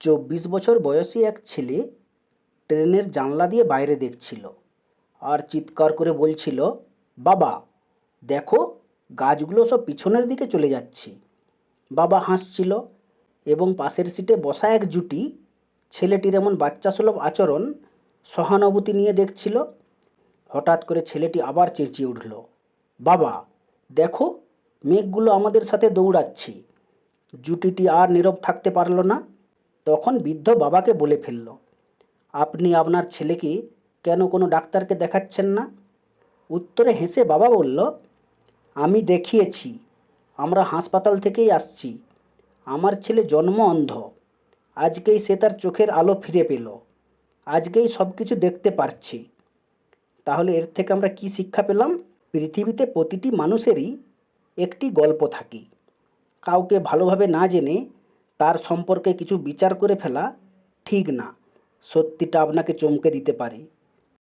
চব্বিশ বছর বয়সী এক ছেলে ট্রেনের জানলা দিয়ে বাইরে দেখছিল আর চিৎকার করে বলছিল, বাবা, দেখো, গাছগুলো সব পিছনের দিকে চলে যাচ্ছে। বাবা হাসছিল এবং পাশের সিটে বসা এক জুটি ছেলেটির এমন বাচ্চাসুলভ আচরণ সহানুভূতি নিয়ে দেখছিল। হঠাৎ করে ছেলেটি আবার চেঁচিয়ে উঠল, বাবা, দেখো, মেঘগুলো আমাদের সাথে দৌড়াচ্ছে। জুটিটি আর নীরব থাকতে পারল না। তখন বৃদ্ধ বাবাকে বলে ফেলল, আপনি আপনার ছেলেকে কেন কোনো ডাক্তারকে দেখাচ্ছেন না? উত্তরে হেসে বাবা বলল, আমি দেখিয়েছি, আমরা হাসপাতাল থেকেই আসছি। আমার ছেলে জন্ম অন্ধ। আজকেই সে তার চোখের আলো ফিরে পেল। আজকেই সব কিছু দেখতে পারছি। তাহলে এর থেকে আমরা কি শিক্ষা পেলাম? পৃথিবীতে প্রতিটি মানুষেরই একটি গল্প থাকে। কাউকে ভালোভাবে না জেনে তার সম্পর্কে কিছু বিচার করে ফেলা ঠিক না। সত্যিটা আপনাকে চমকে দিতে পারে।